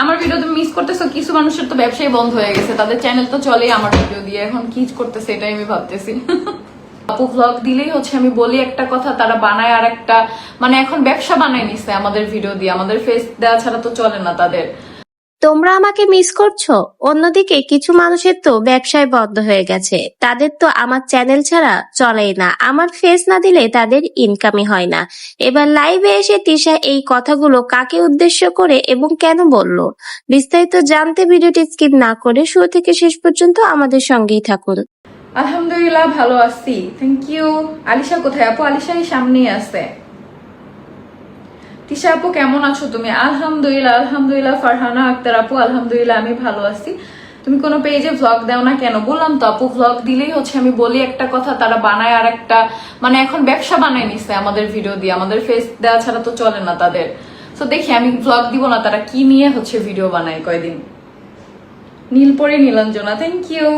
আমার ভিডিও তুমি মিস করতেছো, কিছু মানুষের তো ব্যবসায় বন্ধ হয়ে গেছে। তাদের চ্যানেল তো চলেই আমার ভিডিও দিয়ে। এখন কি করতেছে এটাই আমি ভাবতেছি। আপু ভ্লগ দিলেই হচ্ছে আমি বলি একটা কথা, তারা বানায় আর একটা মানে এখন ব্যবসা বানায় নিছে আমাদের ভিডিও দিয়ে। আমাদের ফেস দেওয়া ছাড়া তো চলে না তাদের। তোমরা আমাকে মিস করছ? অন্যদিকে কিছু মানুষের তো ব্যবসায় বন্ধ হয়ে গেছে। তাদের তো আমার চ্যানেল ছাড়া চলেই না। আমার ফেস না দিলে তাদের ইনকামই হয় না। এবার লাইভে এসে তিশা এই কথাগুলো কাকে উদ্দেশ্য করে এবং কেন বলল? বিস্তারিত জানতে ভিডিওটি স্কিপ না করে শুরু থেকে শেষ পর্যন্ত আমাদের সঙ্গেই থাকুন। আলহামদুলিল্লাহ, ভালো আছি। থ্যাংক ইউ আলিশা কোথায়? আপু, আলিশা সামনেই আছে। তিশা আপু, কেমন আছো তুমি? আলহামদুলিল্লাহ আলহামদুলিল্লাহ, ফারহানা আক্তার আপু, আলহামদুলিল্লাহ, আমি ভালো আছি। তুমি কোনো পেজে ভ্লগ দাও না কেন? বললাম তো আপু ভ্লগ দিলেই হচ্ছে আমি বলি একটা কথা, তারা বানায় আর একটা মানে এখন ব্যবসা বানায় নিছে আমাদের ভিডিও দিয়ে। আমাদের ফেস দেওয়া ছাড়া তো চলে না তাদের। তো দেখি আমি ভ্লগ দিব না, তারা কি নিয়ে হচ্ছে ভিডিও বানায় কয়দিন? Nilpori, Nilanjana thank you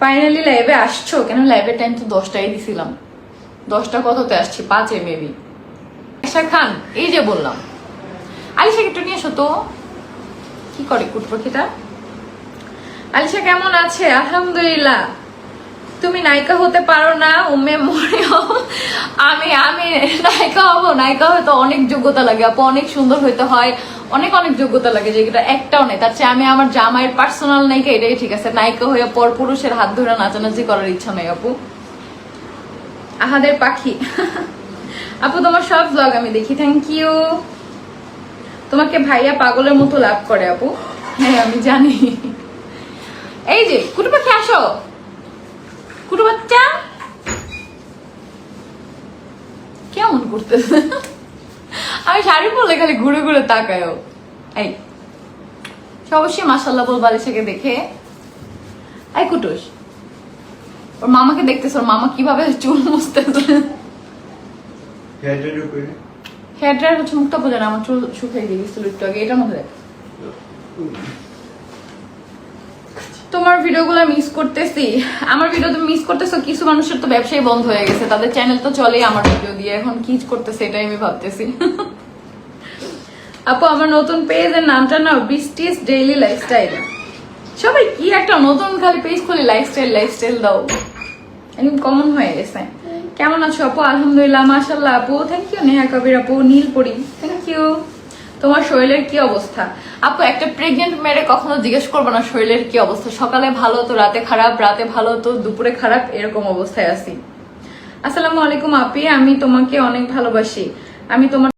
finally লাইভে আসছো? কেন লাইভের টাইম তো দশটাই দিছিলাম। দশটা কততে আসছি? পাঁচে মেবি আয়শা খান, এই যে বললাম। আলিশাকে একটু নিয়ে এসো তো। কি করে কুট পাখিটা? আলিশা কেমন আছে? আলহামদুলিল্লাহ। তুমি নায়িকা হতে পারো না উমে মরেও আমি আমি নায়িকা হব। নায়িকা হয়তো অনেক যোগ্যতা লাগে। আপু, অনেক সুন্দর হইতে হয়। অনেক অনেক যোগ্যতা লাগে যেটা একটাও নেই। তার চেয়ে আমি আমার জামাইয়ের পার্সোনাল নায়িকা, এটাই ঠিক আছে। নায়িকা হয়ে পর পুরুষের হাত ধরে নাচানাচি করার ইচ্ছা নেই, আপু। আহাদের পাখি। আপু, তোমার সব ব্লগ আমি দেখি থ্যাংক ইউ তোমাকে ভাইয়া পাগলের মতো লাভ করে, আপু। হ্যাঁ আমি জানি। এই যে, কুটু পাখি, আসো। কুটু বাচ্চা। কেমন করতেছে? আমি শাড়ি পরলে খালি ঘুরে ঘুরে তাকায় ও। এই অবশ্যই মাসাল্লাহ বল বালিশাকে দেখে। এই, কুটুস। ওর মামাকে দেখতেছে, ওর মামা কীভাবে চুল মুছতেছে? হেয়ার ড্রাইভ করে হেয়ার হচ্ছে মুখটা বোঝা না আমার চুল শুকিয়ে দিয়ে গেছিল একটু আগে, এটার মধ্যে দেখ। তোমার ভিডিওগুলো মিস করতেছি। আমার ভিডিও তুমি মিস করতেছো, কিছু মানুষের তো ব্যবসায় বন্ধ হয়ে গেছে, তাদের চ্যানেল তো চলেই আমার ভিডিও দিয়ে, এখন কি করতেছে এটাই আমি ভাবতেছি। আপু, আমার নতুন পেজের নামটা না বৃষ্টিস ডেইলি লাইফস্টাইল সবাই কি একটা নতুন খালি পেজ খুলে লাইফস্টাইল লাইফস্টাইল দাও। একদম কমন হয়ে গেছে। কেমন আছো আপু? আলহামদুলিল্লাহ মাশাল্লাহ আপু। থ্যাংক ইউ নেহা কবির আপু, নীলপরি। থ্যাংক ইউ তোমার শরীরের কি অবস্থা? আপু, একটা প্রেগনেন্ট মেয়েরে কখনো জিজ্ঞেস করব না, শরীরের কি অবস্থা? সকালে ভালো তো, রাতে খারাপ, রাতে ভালো তো, দুপুরে খারাপ, এরকম অবস্থায় আছি। আসসালামু আলাইকুম আপি, আমি তোমাকে অনেক ভালোবাসি। আমি তোমার